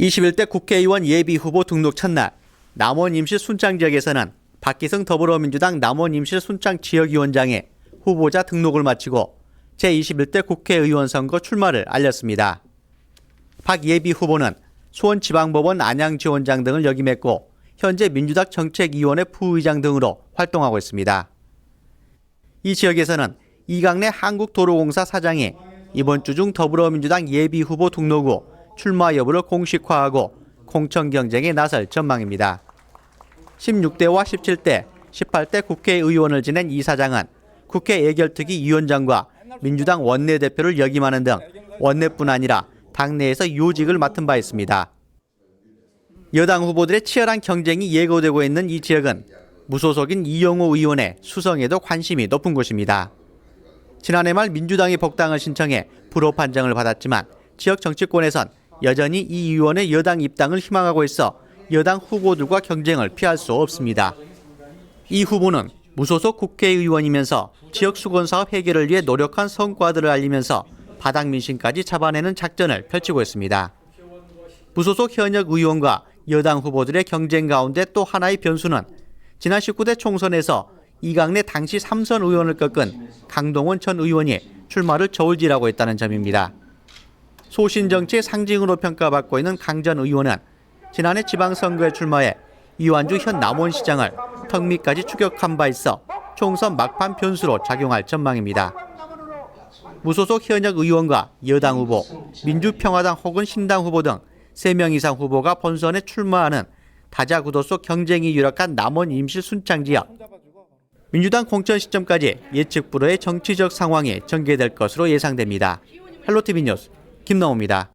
21대 국회의원 예비 후보 등록 첫날 남원 임실 순창 지역에서는 박기성 더불어민주당 남원 임실 순창 지역위원장의 후보자 등록을 마치고 제21대 국회의원 선거 출마를 알렸습니다. 박 예비 후보는 수원지방법원 안양지원장 등을 역임했고 현재 민주당 정책위원회 부의장 등으로 활동하고 있습니다. 이 지역에서는 이강래 한국도로공사 사장이 이번 주 중 더불어민주당 예비 후보 등록 후 출마 여부를 공식화하고 공천 경쟁에 나설 전망입니다. 16대와 17대, 18대 국회의원을 지낸 이 사장은 국회 예결특위 위원장과 민주당 원내대표를 역임하는 등 원내뿐 아니라 당내에서 요직을 맡은 바 있습니다. 여당 후보들의 치열한 경쟁이 예고되고 있는 이 지역은 무소속인 이영호 의원의 수성에도 관심이 높은 곳입니다. 지난해 말 민주당이 복당을 신청해 불호 판정을 받았지만 지역 정치권에선 여전히 이 의원의 여당 입당을 희망하고 있어 여당 후보들과 경쟁을 피할 수 없습니다. 이 후보는 무소속 국회의원이면서 지역 수건 사업 해결을 위해 노력한 성과들을 알리면서 바닥 민심까지 잡아내는 작전을 펼치고 있습니다. 무소속 현역 의원과 여당 후보들의 경쟁 가운데 또 하나의 변수는 지난 19대 총선에서 이강래 당시 삼선 의원을 꺾은 강동원 전 의원이 출마를 저울질하고 있다는 점입니다. 소신 정치의 상징으로 평가받고 있는 강전 의원은 지난해 지방선거에 출마해 이완주 현 남원시장을 턱 밑까지 추격한 바 있어 총선 막판 변수로 작용할 전망입니다. 무소속 현역 의원과 여당 후보, 민주평화당 혹은 신당 후보 등 3명 이상 후보가 본선에 출마하는 다자구도 속 경쟁이 유력한 남원 임실 순창 지역. 민주당 공천 시점까지 예측 불허의 정치적 상황이 전개될 것으로 예상됩니다. 헬로티비 뉴스 김나호입니다.